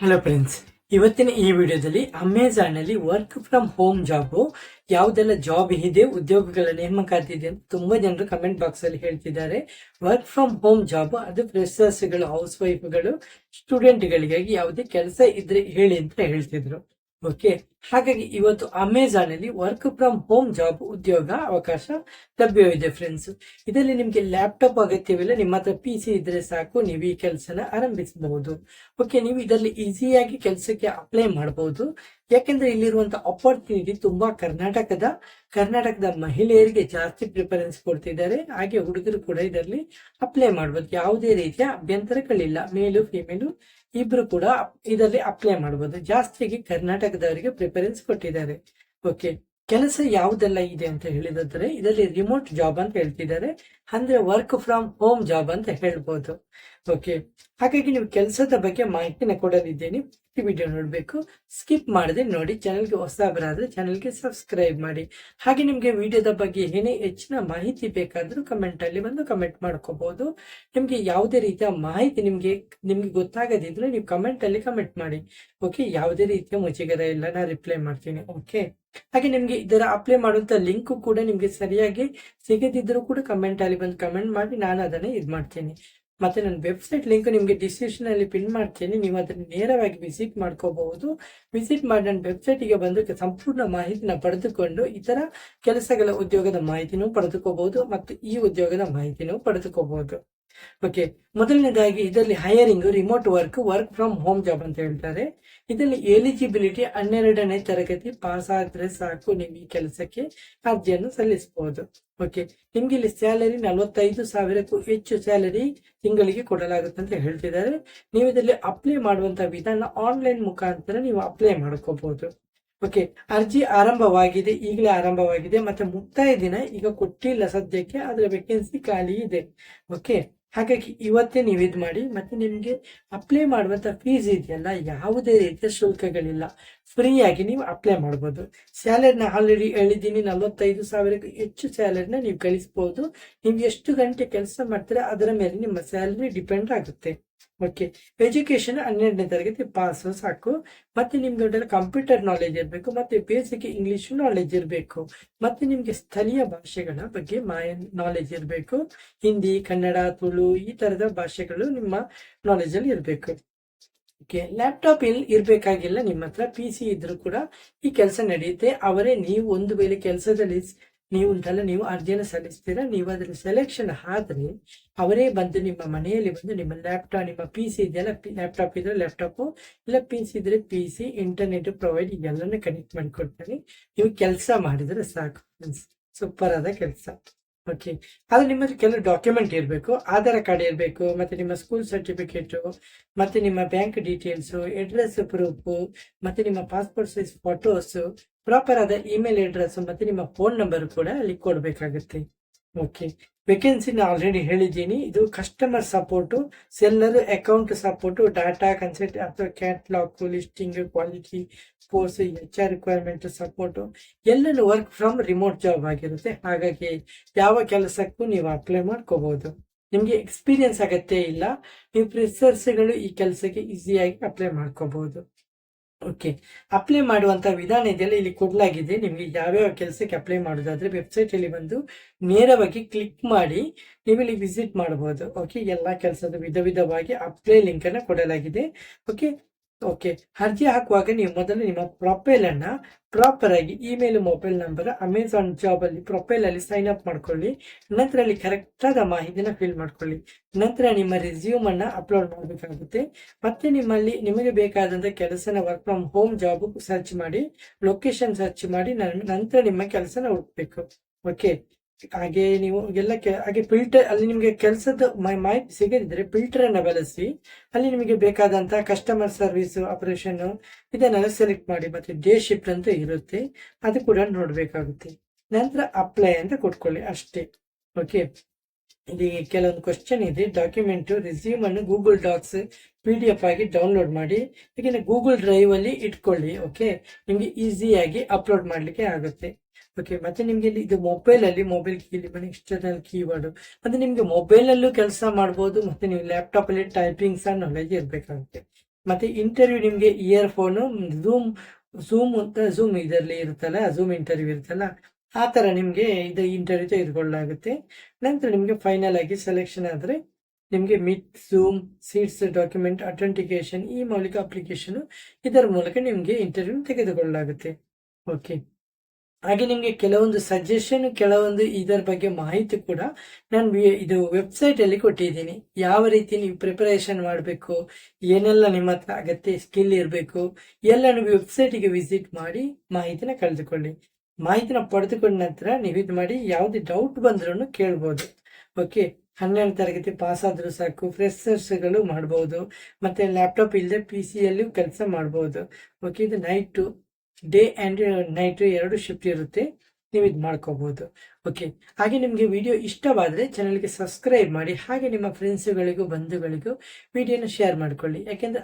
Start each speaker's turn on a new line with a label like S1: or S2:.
S1: Hello friends ಇವತ್ತಿನ ಈ ವಿಡಿಯೋದಲ್ಲಿ ಅಮೆಝಾನ್ನಲ್ಲಿ ವರ್ಕ್ ಫ್ರಮ್ ಹೋಮ್ ಜಾಬ್ ಯಾವುದೆಲ್ಲ ಜಾಬ್ ಇದೆ, ಉದ್ಯೋಗಗಳ ನೇಮಕಾತಿ ಇದೆ ಅಂತ ತುಂಬಾ ಜನರು ಕಮೆಂಟ್ ಬಾಕ್ಸ್ ಅಲ್ಲಿ ಹೇಳ್ತಿದ್ದಾರೆ. ವರ್ಕ್ ಫ್ರಮ್ ಹೋಮ್ ಜಾಬ್ ಅದು ಫ್ರೆಶರ್ಸ್ಗಳು ಹೌಸ್ ವೈಫ್ಗಳು ಸ್ಟೂಡೆಂಟ್ ಗಳಿಗಾಗಿ ಯಾವುದೇ ಕೆಲಸ ಇದ್ರೆ ಹೇಳಿ ಅಂತ ಹೇಳ್ತಿದ್ರು. ಓಕೆ ಹಾಗಾಗಿ ಇವತ್ತು ಅಮೆಝಾನ್ ಅಲ್ಲಿ ವರ್ಕ್ ಫ್ರಮ್ ಹೋಮ್ ಜಾಬ್ ಉದ್ಯೋಗ ಅವಕಾಶ ಲಭ್ಯವಿದೆ ಫ್ರೆಂಡ್ಸ್ ಇದರಲ್ಲಿ ನಿಮ್ಗೆ ಲ್ಯಾಪ್ಟಾಪ್ ಅಗತ್ಯವಿಲ್ಲ, ನಿಮ್ಮ ಹತ್ರ ಪಿ ಸಿ ಇದ್ರೆ ಸಾಕು, ನೀವು ಈ ಕೆಲಸನ ಆರಂಭಿಸಬಹುದು. ಓಕೆ ನೀವು ಇದರಲ್ಲಿ ಈಸಿಯಾಗಿ ಕೆಲಸಕ್ಕೆ ಅಪ್ಲೈ ಮಾಡಬಹುದು. ಯಾಕೆಂದ್ರೆ ಇಲ್ಲಿರುವಂತ ಅಪರ್ಚುನಿಟಿ ತುಂಬಾ ಕರ್ನಾಟಕದ ಕರ್ನಾಟಕದ ಮಹಿಳೆಯರಿಗೆ ಜಾಸ್ತಿ ಪ್ರಿಫರೆನ್ಸ್ ಕೊಡ್ತಿದ್ದಾರೆ. ಹಾಗೆ ಹುಡುಗರು ಕೂಡ ಇದರಲ್ಲಿ ಅಪ್ಲೈ ಮಾಡಬಹುದು ಯಾವುದೇ ರೀತಿಯ ಅಭ್ಯಂತರಗಳಿಲ್ಲ. ಮೇಲು ಫಿಮೇಲು ಇಬ್ರು ಕೂಡ ಇದರಲ್ಲಿ ಅಪ್ಲೈ ಮಾಡಬಹುದು ಜಾಸ್ತಿಯಾಗಿ ಕರ್ನಾಟಕದವರಿಗೆ ಪ್ರಿಫರೆನ್ಸ್ ಕೊಟ್ಟಿದ್ದಾರೆ. ಓಕೆ ಕೆಲಸ ಯಾವುದೆಲ್ಲ ಇದೆ ಅಂತ ಹೇಳಿದ್ರೆ ಇದರಲ್ಲಿ ರಿಮೋಟ್ ಜಾಬ್ ಅಂತ ಹೇಳ್ತಿದ್ದಾರೆ. ಅಂದ್ರೆ ವರ್ಕ್ ಫ್ರಮ್ ಹೋಮ್ ಜಾಬ್ ಅಂತ ಹೇಳ್ಬೋದು. ಓಕೆ ಹಾಗಾಗಿ ನೀವು ಕೆಲಸದ ಬಗ್ಗೆ ಮಾಹಿತಿನ ಕೊಡಲಿದ್ದೀನಿ ಈ ವಿಡಿಯೋ ನೋಡಬೇಕು. ಸ್ಕಿಪ್ ಮಾಡದೆ ನೋಡಿ ಚಾನೆಲ್ ಹೊಸ ಬರಾದ್ರೆ ಚಾನಲ್ಗೆ ಸಬ್ಸ್ಕ್ರೈಬ್ ಮಾಡಿ. ಹಾಗೆ ನಿಮಗೆ ವಿಡಿಯೋದ ಬಗ್ಗೆ ಏನೇ ಹೆಚ್ಚಿನ ಮಾಹಿತಿ ಬೇಕಾದರೂ ಕಮೆಂಟಲ್ಲಿ ಬಂದು ಕಮೆಂಟ್ ಮಾಡ್ಕೋಬಹುದು ನಿಮಗೆ ಯಾವುದೇ ರೀತಿಯ ಮಾಹಿತಿ ನಿಮಗೆ, ನಿಮ್ಗೆ ಗೊತ್ತಾಗದಿದ್ರೆ ನೀವು ಕಮೆಂಟಲ್ಲಿ ಕಮೆಂಟ್ ಮಾಡಿ. ಓಕೆ ಯಾವುದೇ ರೀತಿಯ ಮುಜುಗರ ಇಲ್ಲ ನಾನು ರಿಪ್ಲೈ ಮಾಡ್ತೀನಿ. ಓಕೆ ಹಾಗೆ ನಿಮಗೆ ಇದರ ಅಪ್ಲೈ ಮಾಡುವಂತ ಲಿಂಕ್ ಕೂಡ ನಿಮಗೆ ಸರಿಯಾಗಿ ಸಿಗದಿದ್ರೂ ಕೂಡ ಕಮೆಂಟ್ ಅಲ್ಲಿ ಬಂದು ಕಮೆಂಟ್ ಮಾಡಿ ನಾನು ಅದನ್ನೇ ಇದು ಮಾಡ್ತೀನಿ. ಮತ್ತೆ ನನ್ನ ವೆಬ್ಸೈಟ್ ಲಿಂಕ್ ನಿಮಗೆ ಡಿಸ್ಕ್ರಿಪ್ಷನಲ್ಲಿ ಪಿನ್ ಮಾಡ್ತೀನಿ. ನೀವು ಅದನ್ನ ನೇರವಾಗಿ ವಿಸಿಟ್ ಮಾಡ್ಕೋಬಹುದು. ವಿಸಿಟ್ ಮಾಡಿ ನನ್ನ ವೆಬ್ಸೈಟ್ಗೆ ಬಂದು ಸಂಪೂರ್ಣ ಮಾಹಿತಿನ ಪಡೆದುಕೊಂಡು ಇತರ ಕೆಲಸಗಳ ಉದ್ಯೋಗದ ಮಾಹಿತಿನೂ ಪಡೆದುಕೋಬಹುದು ಮತ್ತು ಈ ಉದ್ಯೋಗದ ಮಾಹಿತಿನೂ ಪಡೆದುಕೋಬಹುದು. ಓಕೆ ಮೊದಲನೇದಾಗಿ ಇದರಲ್ಲಿ hiring remote work work from home job ಅಂತ ಹೇಳ್ತಾರೆ. ಇದರಲ್ಲಿ ಎಲಿಜಿಬಿಲಿಟಿ ಹನ್ನೆರಡನೇ ತರಗತಿ ಪಾಸ್ ಆದ್ರೆ ಸಾಕು ನೀವು ಈ ಕೆಲಸಕ್ಕೆ ಅರ್ಜಿಯನ್ನು ಸಲ್ಲಿಸಬಹುದು ಓಕೆ ನಿಮ್ಗೆ ಇಲ್ಲಿ ಸ್ಯಾಲರಿ ನಲವತ್ತೈದು ಸಾವಿರಕ್ಕೂ ಹೆಚ್ಚು ಸ್ಯಾಲರಿ ತಿಂಗಳಿಗೆ ಕೊಡಲಾಗುತ್ತೆ ಅಂತ ಹೇಳ್ತಿದ್ದಾರೆ. ನೀವು ಇದರಲ್ಲಿ ಅಪ್ಲೈ ಮಾಡುವಂತ ವಿಧಾನ ಆನ್ಲೈನ್ ಮುಖಾಂತರ ನೀವು ಅಪ್ಲೈ ಮಾಡ್ಕೋಬಹುದು ಓಕೆ ಅರ್ಜಿ ಆರಂಭವಾಗಿದೆ, ಈಗಲೇ ಆರಂಭವಾಗಿದೆ, ಮತ್ತೆ ಮುಕ್ತಾಯ ದಿನ ಈಗ ಕೊಟ್ಟಿಲ್ಲ ಸದ್ಯಕ್ಕೆ ಅದರ ವೇಕೆನ್ಸಿ ಖಾಲಿ ಇದೆ. ಓಕೆ ಹಾಗಾಗಿ ಇವತ್ತೇ ನೀವು ಇದು ಮಾಡಿ, ಮತ್ತೆ ನಿಮಗೆ ಅಪ್ಲೈ ಮಾಡುವಂಥ ಫೀಸ್ ಇದೆಯಲ್ಲ ಯಾವುದೇ ರೀತಿಯ ಶುಲ್ಕಗಳಿಲ್ಲ. ಫ್ರೀಯಾಗಿ ನೀವು ಅಪ್ಲೈ ಮಾಡ್ಬೋದು. ಸ್ಯಾಲರಿನ ಆಲ್ರೆಡಿ ಹೇಳಿದ್ದೀನಿ, ನಲವತ್ತೈದು ಸಾವಿರಕ್ಕೂ ಹೆಚ್ಚು ಸ್ಯಾಲರಿನ ನೀವು ಗಳಿಸ್ಬೋದು. ನೀವು ಎಷ್ಟು ಗಂಟೆ ಕೆಲಸ ಮಾಡ್ತೀರಾ, ಅದರ ಮೇಲೆ ನಿಮ್ಮ ಸ್ಯಾಲರಿ ಡಿಪೆಂಡ್ ಆಗುತ್ತೆ. ಓಕೆ ಎಜುಕೇಶನ್ ಹನ್ನೆರಡನೇ ತರಗತಿ ಪಾಸ್ ಸಾಕು. ಮತ್ತೆ ನಿಮ್ಗೆ ಕಂಪ್ಯೂಟರ್ ನಾಲೆಜ್ ಇರಬೇಕು, ಮತ್ತೆ ಬೇಸಿಕ್ ಇಂಗ್ಲಿಷ್ ನಾಲೆಜ್ ಇರಬೇಕು. ಮತ್ತೆ ನಿಮ್ಗೆ ಸ್ಥಳೀಯ ಭಾಷೆಗಳ ಬಗ್ಗೆ ನಾಲೆಜ್ ಇರಬೇಕು. ಹಿಂದಿ, ಕನ್ನಡ, ತುಳು ಈ ತರದ ಭಾಷೆಗಳು ನಿಮ್ಮ ನಾಲೆಜ್ ಅಲ್ಲಿ ಇರಬೇಕು. ಓಕೆ ಲ್ಯಾಪ್ಟಾಪ್ ಇಲ್ಲಿ ಇರಬೇಕಾಗಿಲ್ಲ ನಿಮ್ಮ ಹತ್ರ ಪಿ ಸಿ ಇದ್ರೂ ಕೂಡ ಈ ಕೆಲಸ ನಡೆಯುತ್ತೆ ಅವರೇ ನೀವು ಒಂದು ವೇಳೆ ಕೆಲಸದಲ್ಲಿ ನೀವು ಉಂಟಲ್ಲ ನೀವು ಅರ್ಜಿಯನ್ನು ಸಲ್ಲಿಸ್ತೀರಾ? ನೀವು ಅದರ ಸೆಲೆಕ್ಷನ್ ಆದ್ರೆ ಅವರೇ ಬಂದು ನಿಮ್ಮ ಮನೆಯಲ್ಲಿ ಬಂದು ನಿಮ್ಮ ಲ್ಯಾಪ್ಟಾಪ್ ನಿಮ್ಮ ಪಿ ಸಿ ಇದೆಯಲ್ಲ ಲ್ಯಾಪ್ಟಾಪ್ ಇದ್ರೆ ಲ್ಯಾಪ್ಟಾಪು ಇಲ್ಲ ಪಿ ಸಿ ಇದ್ರೆ ಪಿ ಸಿ ಇಂಟರ್ನೆಟ್ ಪ್ರೊವೈಡ್ ಎಲ್ಲನೂ ಕನೆಕ್ಟ್ ಮಾಡಿಕೊಡ್ತಾರೆ ನೀವು ಕೆಲಸ ಮಾಡಿದ್ರೆ ಸಾಕು ಸೂಪರ್ ಆದ ಕೆಲಸ. ಓಕೆ ಆದ್ರೆ ನಿಮ್ಮದು ಕೆಲವು ಡಾಕ್ಯುಮೆಂಟ್ ಇರಬೇಕು. ಆಧಾರ್ ಕಾರ್ಡ್ ಇರಬೇಕು, ಮತ್ತೆ ನಿಮ್ಮ ಸ್ಕೂಲ್ ಸರ್ಟಿಫಿಕೇಟ್ ಮತ್ತೆ ನಿಮ್ಮ ಬ್ಯಾಂಕ್ ಡೀಟೇಲ್ಸು ಅಡ್ರೆಸ್ ಪ್ರೂಫು ಮತ್ತೆ ನಿಮ್ಮ ಪಾಸ್ಪೋರ್ಟ್ ಸೈಜ್ ಫೋಟೋಸ್ ಪ್ರಾಪರ್ ಆದ ಇಮೇಲ್ ಅಡ್ರೆಸ್ ಮತ್ತೆ ನಿಮ್ಮ ಫೋನ್ ನಂಬರ್ ಕೂಡ ಅಲ್ಲಿ ಕೊಡಬೇಕಾಗುತ್ತೆ. ಓಕೆ ವೇಕೆನ್ಸಿ ಆಲ್ರೆಡಿ ಹೇಳಿದ್ದೀನಿ. ಇದು customer support seller account support data consult ಅಥವಾ catalogue listing quality course H R requirement support ಎಲ್ಲನೂ ವರ್ಕ್ ಫ್ರಮ್ ರಿಮೋಟ್ ಜಾಬ್ ಆಗಿರುತ್ತೆ. ಹಾಗಾಗಿ ಯಾವ ಕೆಲಸಕ್ಕೂ ನೀವು ಅಪ್ಲೈ ಮಾಡ್ಕೋಬಹುದು ನಿಮಗೆ ಎಕ್ಸ್ಪೀರಿಯನ್ಸ್ ಅಗತ್ಯ ಇಲ್ಲ. ನೀವು ಪ್ರಿಸರ್ಸ್ಗಳು ಈ ಕೆಲಸಕ್ಕೆ ಈಸಿಯಾಗಿ ಅಪ್ಲೈ ಮಾಡ್ಕೋಬಹುದು ಓಕೆ ಅಪ್ಲೈ ಮಾಡುವಂತ ವಿಧಾನ ಇದೆಯಲ್ಲ? ಇಲ್ಲಿ ಕೊಡಲಾಗಿದೆ. ನಿಮಗೆ ಯಾವ್ಯಾವ ಕೆಲಸಕ್ಕೆ ಅಪ್ಲೈ ಮಾಡೋದಾದ್ರೆ ವೆಬ್ಸೈಟ್ ಅಲ್ಲಿ ಬಂದು ನೇರವಾಗಿ ಕ್ಲಿಕ್ ಮಾಡಿ ನೀವು ಇಲ್ಲಿ ವಿಸಿಟ್ ಮಾಡಬಹುದು ಓಕೆ ಎಲ್ಲಾ ಕೆಲಸದ ವಿಧ ವಿಧವಾಗಿ ಅಪ್ಲೈ ಲಿಂಕ್ ಅನ್ನ ಕೊಡಲಾಗಿದೆ. ಓಕೆ ಓಕೆ ಅರ್ಜಿ ಹಾಕುವಾಗ ನೀವು ಮೊದಲು ನಿಮ್ಮ ಪ್ರೊಫೈಲ್ ಅನ್ನ ಪ್ರಾಪರ್ ಆಗಿ email mobile number Amazon job ಅಲ್ಲಿ ಪ್ರೊಫೈಲ್ ಅಲ್ಲಿ ಸೈನ್ ಅಪ್ ಮಾಡ್ಕೊಳ್ಳಿ. ನಂತರ ಅಲ್ಲಿ ಕರೆಕ್ಟ್ ಆದ ಮಾಹಿತಿನ ಫಿಲ್ ಮಾಡ್ಕೊಳ್ಳಿ. ನಂತರ ನಿಮ್ಮ ರೆಸ್ಯೂಮ್ ಅನ್ನ ಅಪ್ಲೋಡ್ ಮಾಡಬೇಕಾಗುತ್ತೆ. ಮತ್ತೆ ನಿಮ್ಮಲ್ಲಿ ನಿಮಗೆ ಬೇಕಾದಂತ ಕೆಲಸನ work from home job search ಮಾಡಿ ಲೊಕೇಶನ್ ಸರ್ಚ್ ಮಾಡಿ ನಂತರ ನಿಮ್ಮ ಕೆಲಸನ ಹುಡುಕ್ಬೇಕು. ಓಕೆ ಹಾಗೆ ನೀವು ಎಲ್ಲ ಕೆ- ಹಾಗೆ ಫಿಲ್ಟರ್ ಅಲ್ಲಿ ನಿಮಗೆ ಕೆಲಸದ ಮಾಹಿತಿ ಸಿಗದಿದ್ರೆ ಫಿಲ್ಟರ್ ಅನ್ನ ಬಳಸಿ ಅಲ್ಲಿ ನಿಮಗೆ ಬೇಕಾದಂತಹ ಕಸ್ಟಮರ್ ಸರ್ವಿಸ್ ಆಪರೇಷನ್ ಇದನ್ನೆಲ್ಲ ಸೆಲೆಕ್ಟ್ ಮಾಡಿ ಮತ್ತೆ ಡೇ ಶಿಫ್ಟ್ ಅಂತ ಇರುತ್ತೆ. ಅದು ಕೂಡ ನೋಡ್ಬೇಕಾಗುತ್ತೆ. ನಂತರ ಅಪ್ಲೈ ಅಂತ ಕೊಟ್ಕೊಳ್ಳಿ ಅಷ್ಟೇ. ಓಕೆ ಇಲ್ಲಿ ಕೆಲವೊಂದು ಕ್ವಶನ್ ಇದೆ. ಡಾಕ್ಯುಮೆಂಟ್ ರಿಸ್ಯೂಮ್ ಅನ್ನು Google docs P D F ಆಗಿ ಡೌನ್ಲೋಡ್ ಮಾಡಿ ಯಾಕೆಂದ್ರೆ ಗೂಗಲ್ ಡ್ರೈವ್ ಅಲ್ಲಿ ಇಟ್ಕೊಳ್ಳಿ. ಓಕೆ ನಿಮ್ಗೆ ಈಸಿಯಾಗಿ ಅಪ್ಲೋಡ್ ಮಾಡ್ಲಿಕ್ಕೆ ಆಗುತ್ತೆ. ಓಕೆ ಮತ್ತೆ ನಿಮ್ಗೆ ಇದು ಮೊಬೈಲ್ ಅಲ್ಲಿ ಮೊಬೈಲ್ ಕೀಲಿ ಬನ್ನಿ ಎಕ್ಸ್ಟರ್ನಲ್ ಕೀಬೋರ್ಡ್ ಅದು ನಿಮ್ಗೆ ಮೊಬೈಲ್ ಅಲ್ಲೂ ಕೆಲಸ ಮಾಡ್ಬೋದು, ಮತ್ತೆ ನೀವು ಲ್ಯಾಪ್ಟಾಪ್ ಅಲ್ಲಿ ಟೈಪಿಂಗ್ ಸಹ ನಾಲೆಜ್ ಇರ್ಬೇಕಾಗುತ್ತೆ. ಮತ್ತೆ ಇಂಟರ್ವ್ಯೂ ನಿಮ್ಗೆ ಇಯರ್ ಫೋನ್ ಝೂಮ್ ಝೂಮ್ ಅಂತ ಝೂಮ್ ಇದರಲ್ಲಿ ಇರುತ್ತಲ್ಲ ಝೂಮ್ ಇಂಟರ್ವ್ಯೂ ಇರುತ್ತಲ್ಲ, ಆ ತರ ನಿಮ್ಗೆ ಇದು ಇಂಟರ್ವ್ಯೂ ತೆಗೆದುಕೊಳ್ಳಲಾಗುತ್ತೆ ನಂತರ ನಿಮ್ಗೆ ಫೈನಲ್ ಆಗಿ ಸೆಲೆಕ್ಷನ್ ಆದ್ರೆ ನಿಮಗೆ meet Zoom seats document authentication ಈ ಮೌಲಿಕ ಅಪ್ಲಿಕೇಶನ್ ಇದರ ಮೂಲಕ ನಿಮಗೆ ಇಂಟರ್ವ್ಯೂ ತೆಗೆದುಕೊಳ್ಳಲಾಗುತ್ತೆ. ಓಕೆ ಹಾಗೆ ನಿಮಗೆ ಕೆಲವೊಂದು ಸಜೆಷನ್ ಕೆಲವೊಂದು ಇದರ ಬಗ್ಗೆ ಮಾಹಿತಿ ಕೂಡ ನಾನು ಇದು ವೆಬ್ಸೈಟ್ ಅಲ್ಲಿ ಕೊಟ್ಟಿದ್ದೀನಿ. ಯಾವ ರೀತಿ ನೀವು ಪ್ರಿಪರೇಷನ್ ಮಾಡಬೇಕು, ಏನೆಲ್ಲ ನಿಮ್ಮ ಹತ್ರ ಅಗತ್ಯ ಸ್ಕಿಲ್ ಇರಬೇಕು ಎಲ್ಲ ನೀವು ವೆಬ್ಸೈಟಿಗೆ ವಿಸಿಟ್ ಮಾಡಿ ಮಾಹಿತಿನ ಕಳೆದುಕೊಳ್ಳಿ. ಮಾಹಿತಿನ ಪಡೆದುಕೊಂಡ ನಂತರ ನೀವು ಇದು ಮಾಡಿ ಯಾವುದೇ ಡೌಟ್ ಬಂದ್ರೂ ಕೇಳ್ಬೋದು. ಓಕೆ ಹನ್ನೆರಡು ತರಗತಿ ಪಾಸ್ ಆದರೂ ಸಾಕು ಫ್ರೆಶರ್ಸ್ಗಳು ಮಾಡ್ಬೋದು, ಮತ್ತು ಲ್ಯಾಪ್ಟಾಪ್ ಇಲ್ಲದೆ ಪಿ ಸಿಯಲ್ಲೂ ಕೆಲಸ ಮಾಡ್ಬೋದು. ಓಕೆ ಇದು ನೈಟು ಡೇ ಆ್ಯಂಡ್ ನೈಟ್ ಎರಡು ಶಿಫ್ಟ್ ಇರುತ್ತೆ, ನೀವು ಇದು ಮಾಡ್ಕೋಬಹುದು ಓಕೆ, ಹಾಗೆ ನಿಮಗೆ ವಿಡಿಯೋ ಇಷ್ಟವಾದರೆ ಚಾನಲ್ಗೆ ಸಬ್ಸ್ಕ್ರೈಬ್ ಮಾಡಿ, ಹಾಗೆ ನಿಮ್ಮ ಫ್ರೆಂಡ್ಸ್ಗಳಿಗೂ ಬಂಧುಗಳಿಗೂ ವಿಡಿಯೋನ ಶೇರ್ ಮಾಡ್ಕೊಳ್ಳಿ. ಯಾಕೆಂದ್ರೆ